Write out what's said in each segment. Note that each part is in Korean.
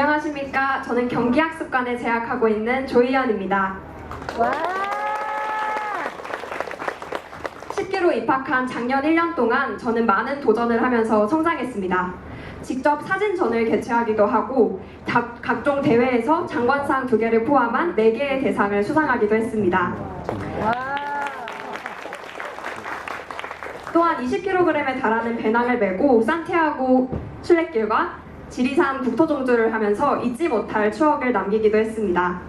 안녕하십니까. 저는 경기학습관에 재학하고 있는 조희연입니다. 와. 10기로 입학한 작년 1년 동안 저는 많은 도전을 하면서 성장했습니다. 직접 사진전을 개최하기도 하고 각- 각종 대회에서 장관상 두 개를 포함한 4개의 대상을 수상하기도 했습니다. 와. 또한 20kg에 달하는 배낭을 메고 산티아고 순례길과 지리산 국토종주를 하면서 잊지 못할 추억을 남기기도 했습니다.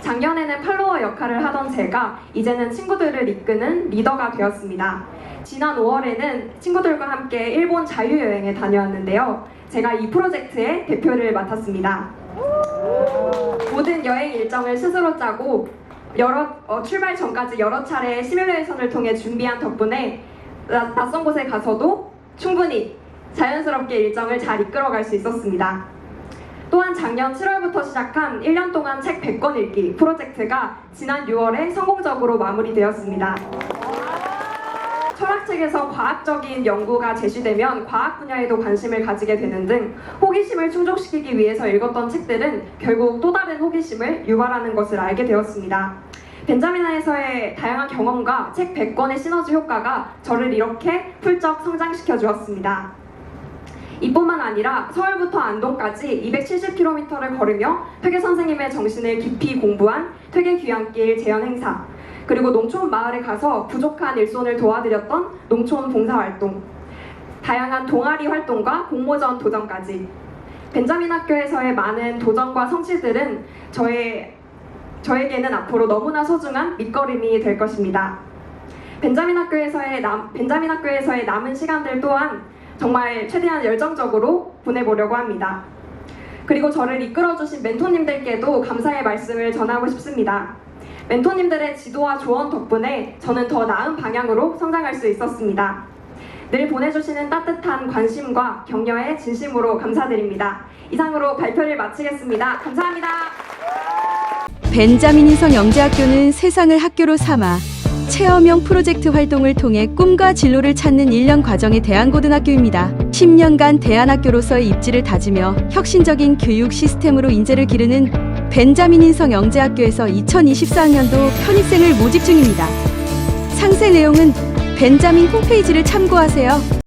작년에는 팔로워 역할을 하던 제가 이제는 친구들을 이끄는 리더가 되었습니다. 지난 5월에는 친구들과 함께 일본 자유여행에 다녀왔는데요. 제가 이 프로젝트의 대표를 맡았습니다. 모든 여행 일정을 스스로 짜고 여러 어, 출발 전까지 여러 차례 시뮬레이션을 통해 준비한 덕분에 나- 낯선 곳에 가서도 충분히 자연스럽게 일정을 잘 이끌어갈 수 있었습니다. 또한 작년 7월부터 시작한 1년 동안 책 100권 읽기 프로젝트가 지난 6월에 성공적으로 마무리되었습니다. 철학책에서 과학적인 연구가 제시되면 과학 분야에도 관심을 가지게 되는 등 호기심을 충족시키기 위해서 읽었던 책들은 결국 또 다른 호기심을 유발하는 것을 알게 되었습니다. 벤자민에서의 다양한 경험과 책 100권의 시너지 효과가 저를 이렇게 훌쩍 성장시켜 주었습니다. 이뿐만 아니라 서울부터 안동까지 270km를 걸으며 퇴계 선생님의 정신을 깊이 공부한 퇴계 귀향길 재현 행사 그리고 농촌 마을에 가서 부족한 일손을 도와드렸던 농촌 봉사활동 다양한 동아리 활동과 공모전 도전까지 벤자민 학교에서의 많은 도전과 성취들은 저의 저에게는 앞으로 너무나 소중한 밑거름이 될 것입니다. 벤자민 학교에서의 남, 벤자민 학교에서의 남은 시간들 또한 정말 최대한 열정적으로 보내보려고 합니다. 그리고 저를 이끌어주신 멘토님들께도 감사의 말씀을 전하고 싶습니다. 멘토님들의 지도와 조언 덕분에 저는 더 나은 방향으로 성장할 수 있었습니다. 늘 보내주시는 따뜻한 관심과 격려에 진심으로 감사드립니다. 이상으로 발표를 마치겠습니다. 감사합니다. 벤자민 인성 영재학교는 세상을 학교로 삼아 체험형 프로젝트 활동을 통해 꿈과 진로를 찾는 1년 과정의 대한고등학교입니다. 10년간 대한학교로서의 입지를 다지며 혁신적인 교육 시스템으로 인재를 기르는 벤자민 인성 영재학교에서 2024학년도 편입생을 모집 중입니다. 상세 내용은 벤자민 홈페이지를 참고하세요.